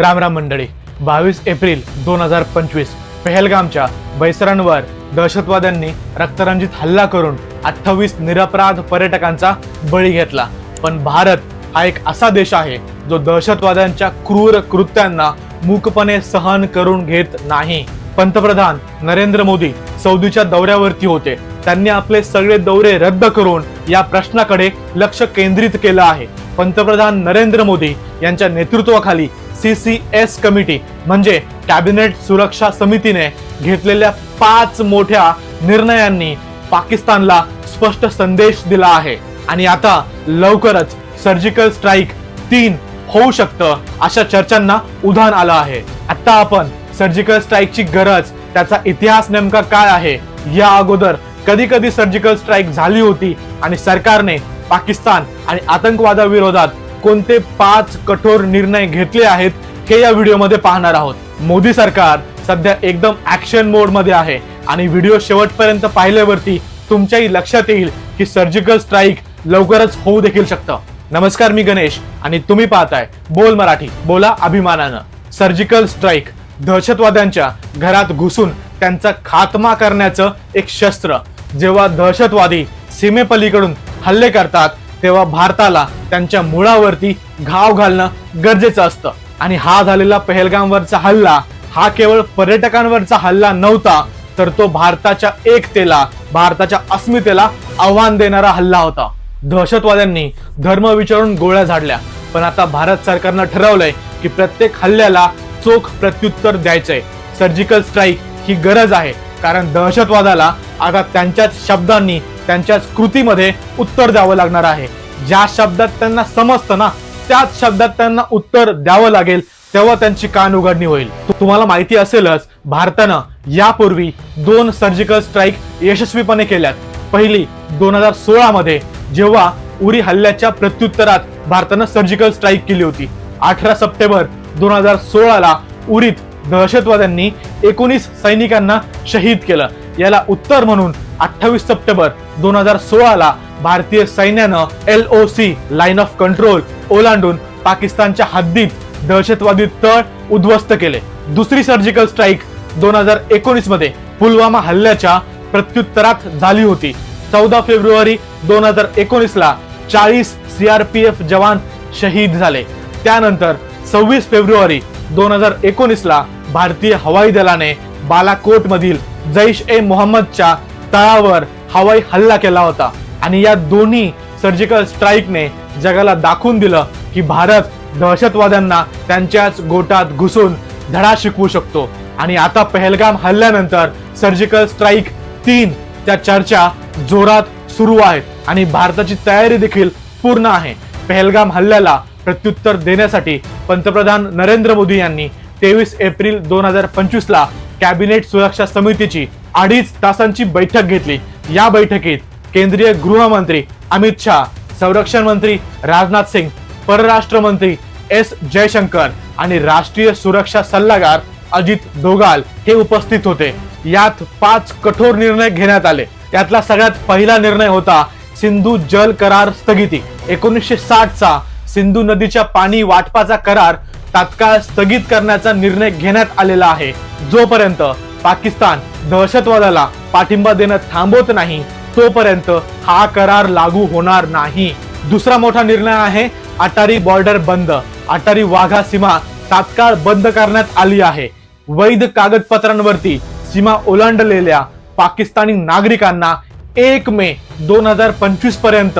राम राम मंडळी बावीस एप्रिल दोन हजार पंचवीस पहलगामच्या बैसरांवर दहशतवाद्यांनी रक्तरंजित हल्ला करून अठ्ठावीस निरपराध पर्यटकांचा बळी घेतला. पण भारत हा एक असा देश आहे जो दहशतवाद्यांच्या क्रूर कृत्यांना मूकपणे सहन करून घेत नाही. पंतप्रधान नरेंद्र मोदी सौदीच्या दौऱ्यावरती होते. त्यांनी आपले सगळे दौरे रद्द करून या प्रश्नाकडे लक्ष केंद्रित केलं आहे. पंतप्रधान नरेंद्र मोदी यांच्या नेतृत्वाखाली सी सी एस कमिटी म्हणजे कॅबिनेट सुरक्षा समितीने घेतलेल्या पाच मोठ्या निर्णयांनी पाकिस्तानला स्पष्ट संदेश दिला आहे. आणि आता लवकरच सर्जिकल स्ट्राईक तीन होऊ शकतं अशा चर्चांना उधाण आलं आहे. आता आपण सर्जिकल स्ट्राईकची गरज त्याचा इतिहास नेमका काय आहे या अगोदर कधी कधी सर्जिकल स्ट्राईक झाली होती आणि सरकारने पाकिस्तान आणि आतंकवादाविरोधात कोणते पाच कठोर निर्णय घेतले आहेत हे या व्हिडिओमध्ये पाहणार आहोत. मोदी सरकार सध्या एकदम ऍक्शन मोडमध्ये आहे आणि व्हिडिओ शेवटपर्यंत पाहिल्यावरती तुमच्याही लक्षात येईल की सर्जिकल स्ट्राईक लवकरच होऊ देखील शकतं. नमस्कार मी गणेश आणि तुम्ही पाहताय बोल मराठी. बोला अभिमानानं. सर्जिकल स्ट्राईक दहशतवाद्यांच्या घरात घुसून त्यांचा खात्मा करण्याचं एक शस्त्र. जेव्हा दहशतवादी सीमेपलीकडून हल्ले करतात तेव्हा भारताला त्यांच्या मुळावरती घाव घालणं गरजेचं असतं. आणि हा झालेला पहलगामवरचा हल्ला हा केवळ पर्यटकांवरचा हल्ला नव्हता तर तो भारताच्या एकतेला भारताच्या अस्मितेला आव्हान देणारा हल्ला होता. दहशतवाद्यांनी धर्म विचारून गोळ्या झाडल्या पण आता भारत सरकारनं ठरवलंय की प्रत्येक हल्ल्याला चोख प्रत्युत्तर द्यायचंय. सर्जिकल स्ट्राईक ही गरज आहे कारण दहशतवादाला आता त्यांच्याच शब्दांनी त्यांच्याच कृतीमध्ये उत्तर द्यावं लागणार आहे. ज्या शब्दात त्यांना समजतं ना त्याच शब्दात त्यांना उत्तर द्यावं लागेल तेव्हा त्यांची कान उघडणी होईल तुम्हाला माहिती असेलच भारतानं यापूर्वी दोन सर्जिकल स्ट्राईक यशस्वीपणे केल्यात. पहिली दोन हजार सोळा मध्ये जेव्हा उरी हल्ल्याच्या प्रत्युत्तरात भारतानं सर्जिकल स्ट्राईक केली होती. अठरा सप्टेंबर दोन हजार सोळाला उरीत दहशतवाद्यांनी एकोणीस सैनिकांना शहीद केलं. याला उत्तर म्हणून अठ्ठावीस सप्टेंबर दोन हजार सोळाला भारतीय सैन्यानं L O C line of control ओलांडून पाकिस्तानच्या हद्दीत दहशतवादी तळ उद्ध्वस्त केले. दुसरी सर्जिकल स्ट्राईक दोन हजार एकोणीसमध्ये पुलवामा हल्ल्याच्या प्रत्युत्तरात झाली होती. चौदा फेब्रुवारी दोन हजार एकोणीसला चाळीस सीआरपीएफ जवान शहीद झाले. त्यानंतर सव्वीस फेब्रुवारी दोन हजार एकोणीसला भारतीय हवाई दलाने बालाकोटमधील जैश ए मोहम्मदच्या तळावर हवाई हल्ला केला होता. आणि या दोन्ही सर्जिकल स्ट्राईकने जगाला दाखवून दिलं की भारत दहशतवाद्यांना त्यांच्याच गोटात घुसून धडा शिकवू शकतो. आणि आता पहलगाम हल्ल्यानंतर सर्जिकल स्ट्राईक तीन त्या चर्चा जोरात सुरू आहेत. आणि भारताची तयारी देखील पूर्ण आहे. पहलगाम हल्ल्याला प्रत्युत्तर देण्यासाठी पंतप्रधान नरेंद्र मोदी यांनी तेवीस एप्रिल दोन हजार पंचवीसला कॅबिनेट सुरक्षा समितीची अडीच तासांची बैठक घेतली. या बैठकीत केंद्रीय गृहमंत्री अमित शहा संरक्षण मंत्री राजनाथ सिंग परराष्ट्र मंत्री एस जयशंकर आणि राष्ट्रीय सुरक्षा सल्लागार अजित दोगाल हे उपस्थित होते. यात पाच कठोर निर्णय घेण्यात आले. यातला सगळ्यात पहिला निर्णय होता सिंधू जल करार स्थगिती. एकोणीसशे साठचा सिंधू नदीच्या पाणी वाटपाचा करार तात्काळ स्थगित करण्याचा निर्णय घेण्यात आलेला आहे. जोपर्यंत पाकिस्तान दहशतवादाला पाठिंबा देणं थांबवत नाही तोपर्यंत हा करार लागू होणार नाही. दुसरा मोठा निर्णय आहे अटारी बॉर्डर बंद. अटारी वाघा सीमा तात्काळ बंद करण्यात आली आहे. वैध कागदपत्रांवरती सीमा ओलांडलेल्या पाकिस्तानी नागरिकांना एक मे दोन हजार पंचवीसपर्यंत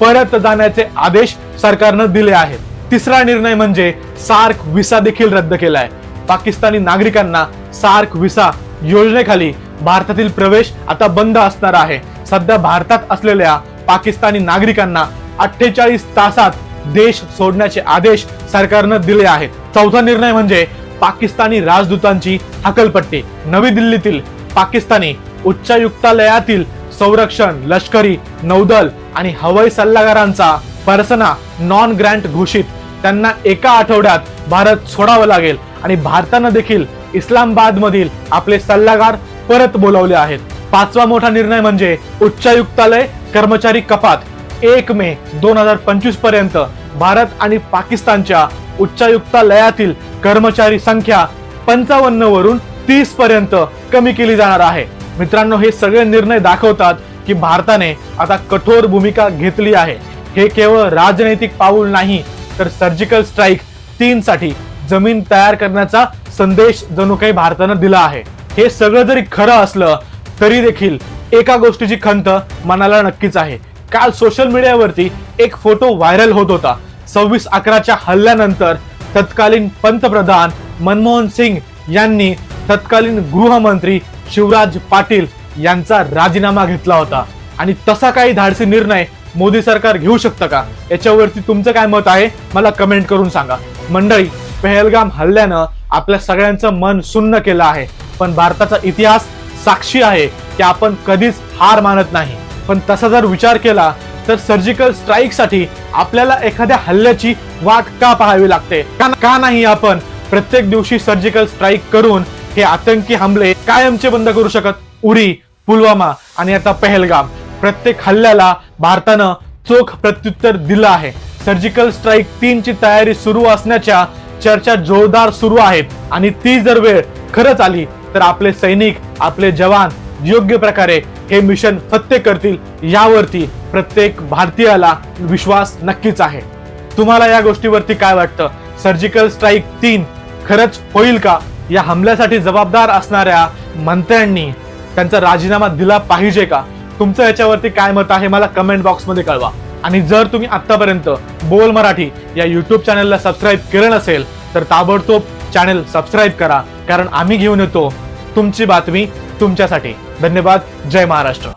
परत जाण्याचे आदेश सरकारनं दिले आहेत. तिसरा निर्णय म्हणजे सार्क व्हिसा देखील रद्द केलाय. पाकिस्तानी नागरिकांना सार्क व्हिसा योजनेखाली भारतातील प्रवेश आता बंद असणार आहे. सध्या भारतात असलेल्या पाकिस्तानी नागरिकांना अठ्ठेचाळीस तासात देश सोडण्याचे आदेश सरकारनं दिले आहेत. चौथा निर्णय म्हणजे पाकिस्तानी राजदूतांची हकलपट्टी. नवी दिल्लीतील पाकिस्तानी उच्चायुक्तालयातील संरक्षण लष्करी नौदल आणि हवाई सल्लागारांचा परसना नॉन ग्रँट घोषित. त्यांना एका आठवड्यात भारत सोडावं लागेल आणि भारतानं देखील इस्लामाबादमधील आपले सल्लागार परत बोलावले आहेत. पाचवा मोठा निर्णय म्हणजे उच्चायुक्तालय कर्मचारी कपात. एक मे दोन हजार पंचवीसपर्यंत भारत आणि पाकिस्तानच्या उच्चायुक्तालयातील कर्मचारी संख्या पंचावन्न वरून तीस पर्यंत कमी केली जाणार आहे. मित्रांनो हे सगळे निर्णय दाखवतात की भारताने आता कठोर भूमिका घेतली आहे. हे केवळ राजनैतिक पाऊल नाही तर सर्जिकल स्ट्राईक तीन साठी जमीन तयार करण्याचा संदेश जणू काही भारतानं दिला आहे हे सगळं जरी खरं असलं तरी देखील एका गोष्टीची खंत मनाला नक्कीच आहे. काल सोशल मीडियावरती एक फोटो व्हायरल होत होता. सव्वीस अकराच्या हल्ल्यानंतर तत्कालीन पंतप्रधान मनमोहन सिंग यांनी तत्कालीन गृहमंत्री शिवराज पाटील यांचा राजीनामा घेतला होता. आणि तसा काही धाडसी निर्णय मोदी सरकार घेऊ शकतं का? याच्यावरती तुमचं काय मत आहे? मला कमेंट करून सांगा. मंडळी पहलगाम हल्ल्यानं आपल्या सगळ्यांचं मन सुन्न केलं आहे. पण भारताचा इतिहास साक्षी आहे की आपण कधीच हार मानत नाही. पण तसा जर विचार केला तर सर्जिकल स्ट्राईकसाठी आपल्याला एखाद्या हल्ल्याची वाट का पाहावी लागते? का- नाही आपण प्रत्येक दिवशी सर्जिकल स्ट्राईक करून हे आतंकी हमले कायमचे बंद करू शकत? उरी पुलवामा आणि आता पहलगाम. प्रत्येक हल्ल्याला भारतानं चोख प्रत्युत्तर दिलं आहे. सर्जिकल स्ट्राईक तीनची तयारी सुरू असण्याच्या चर्चा जोरदार सुरू आहेत. आणि ती जर वेळ खरंच आली तर आपले सैनिक आपले जवान योग्य प्रकारे हे मिशन फत्ते करतील. यावरती प्रत्येक भारतीयाला विश्वास नक्कीच आहे. तुम्हाला या गोष्टीवरती काय वाटतं? सर्जिकल स्ट्राईक तीन खरंच होईल का? या हमल्यासाठी जबाबदार असणाऱ्या मंत्र्यांनी त्यांचा राजीनामा दिला पाहिजे का? तुमचं याच्यावरती काय मत आहे? मला कमेंट बॉक्समध्ये कळवा. आणि जर तुम्ही आतापर्यंत बोल मराठी या यूट्यूब चॅनलला सबस्क्राईब केलं नसेल तर ताबडतोब चॅनल सबस्क्राईब करा. कारण आम्ही घेऊन येतो तुमची बातमी तुमच्यासाठी. धन्यवाद. जय महाराष्ट्र.